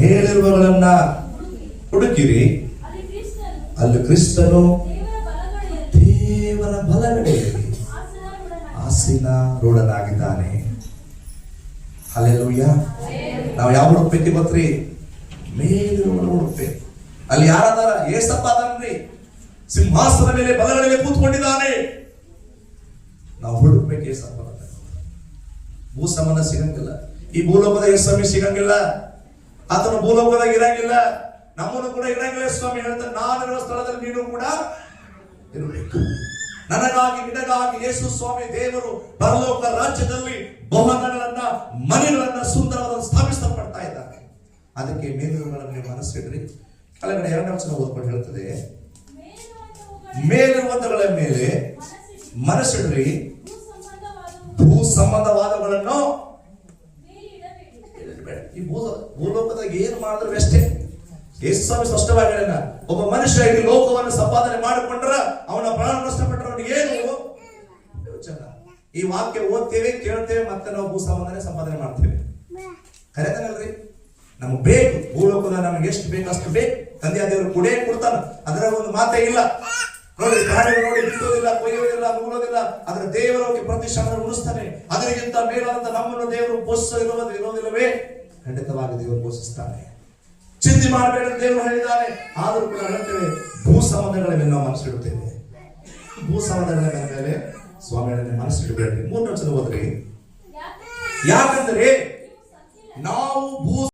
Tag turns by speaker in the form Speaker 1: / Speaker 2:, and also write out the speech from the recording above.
Speaker 1: ಮೇಲಿರುವಗಳನ್ನ ಹುಡುಕಿರಿ.
Speaker 2: ಅಲ್ಲಿ ಕ್ರಿಸ್ತನು ದೇವರ ಬಲಗಡೆಯಲ್ಲಿ ಆಸೀನ
Speaker 1: ರೂಢನಾಗಿದ್ದಾನೆ ಅಲ್ಲೆಲ್ಲೂಯ್ಯ ನಾವು ಯಾವ ಹುಡುಕ್ಬೇಕು ಗೊತ್ತ್ರಿ? ಮೇಲಿರುವವರು ಹುಡುಕ್ಬೇಕು. ಅಲ್ಲಿ ಯಾರದಾರ ಏಸಪ್ಪ ಅದನ್ರಿ ಸಿಂಹಾಸನ ಮೇಲೆ ಬಲಗಡೆಯಲ್ಲಿ ಕೂತ್ಕೊಂಡಿದ್ದಾನೆ. ನಾವು ಹುಡುಕ್ಬೇಕು ಏಸಪ್ಪ ಭೂ ಸಂಬಂಧ ಸಿಗಂಗಿಲ್ಲ. ಈ ಭೂಲೋಕದ ಏಸಮಿ ಸಿಗಂಗಿಲ್ಲ. ಆತನ ಭೂಲೋಕದಾಗ ಇರಂಗಿಲ್ಲ, ನಮ್ಮನ್ನು ಕೂಡ ಇರಂಗಿಲ್ಲ. ಸ್ವಾಮಿ ಹೇಳ್ತಾರೆ ನಾನಿರುವ ಸ್ಥಳದಲ್ಲಿ ನೀನು ಕೂಡ ಇರಬೇಕು. ನನಗಾಗಿ, ನಿನಗಾಗಿ ಯೇಸು ಸ್ವಾಮಿ ದೇವರು ಪರಲೋಕ ರಾಜ್ಯದಲ್ಲಿ ಭವನಗಳನ್ನ ಮನೆಗಳನ್ನ ಸುಂದರವಾದ ಸ್ಥಾಪಿಸಲ್ಪಡ್ತಾ ಇದ್ದಾರೆ. ಅದಕ್ಕೆ ಮೇಲಿರುವುಗಳನ್ನು ಮನಸ್ಸಿಡ್ರಿ. ಕೆಳಗಡೆ ಎರಡನೇ ವಚನ ಓದ್ಕೊಂಡು ಹೇಳ್ತದೆ ಮೇಲಿರುವಂತಗಳ ಮೇಲೆ ಮನಸ್ಸಿಡ್ರಿ.
Speaker 2: ಭೂ
Speaker 1: ಸಂಬಂಧವಾದಗಳನ್ನು ಈ ಭೂ ಭೂಲೋಕದಾಗ ಏನು ಮಾಡಿದ್ರು ಅಷ್ಟೇ. ಯೇಸು ಸ್ವಾಮಿ ಸ್ಪಷ್ಟವಾಗಿ ಒಬ್ಬ ಮನುಷ್ಯ ಈ ಲೋಕವನ್ನು ಸಂಪಾದನೆ ಮಾಡಿಕೊಂಡ್ರ ಅವನ ಪ್ರಾಣ ನಷ್ಟಪಟ್ಟರೆ ಅವನಿಗೆ ಏನು? ಯೋಚನೆ. ಈ ವಾಕ್ಯ ಓದ್ತೇವೆ, ಕೇಳ್ತೇವೆ, ಮತ್ತೆ ನಾವು ಭೂ ಸಂಬಂಧನೆ ಸಂಪಾದನೆ ಮಾಡ್ತೇವೆ. ಕರೆತನಲ್ರಿ ನಮ್ಗೆ ಬೇಕು. ಭೂಲೋಕದ ನಮ್ಗೆ ಎಷ್ಟು ಬೇಕು ಅಷ್ಟು ಬೇಕು. ತಂದೆ ದೇವರು ಕೊಡೇ ಕೊಡ್ತಾನ. ಅದರ ಒಂದು ಮಾತೇ ಇಲ್ಲ. ನೋಡಿ ಪ್ರಾಣಿಗಳು ನೋಡಿ ಬಿತ್ತೋದಿಲ್ಲ ಕೊಯ್ಯೋದಿಲ್ಲ ನೂರೋದಿಲ್ಲ ಅದರ ದೇವರ ಪ್ರತಿ ಶ್ರಮ ಉಳಿಸ್ತಾನೆ ಅದರಿಗಿಂತ ಮೇಲಾದಂತ ನಮ್ಮನ್ನು ದೇವರು ಪೋಷಿಸ ಇರೋದು ಇರೋದಿಲ್ಲವೇ? ಖಂಡಿತವಾಗಿ ದೇವರು ಪೋಷಿಸ್ತಾನೆ ಚಿಂತೆ ಮಾಡಬೇಡ ದೇವರು ಹೇಳಿದ್ದಾನೆ ಆದರೂ ಕೂಡ ಹೇಳ್ತೇವೆ ಭೂ ಸಂಬಂಧಗಳ ಮೇಲೆ ನಾವು ಮನಸ್ಸಿಡುತ್ತೇವೆ ಭೂ ಸಂಬಂಧಗಳ ಮೇಲೆ ಸ್ವಾಮಿಗಳನ್ನು ಮನಸ್ಸಿಡಬೇಡ್ರಿ ಮೂರನೇ ವಚನ ಹೋದ್ರಿ
Speaker 2: ಯಾಕೆ
Speaker 1: ಯಾಕಂದ್ರೆ ನಾವು ಭೂ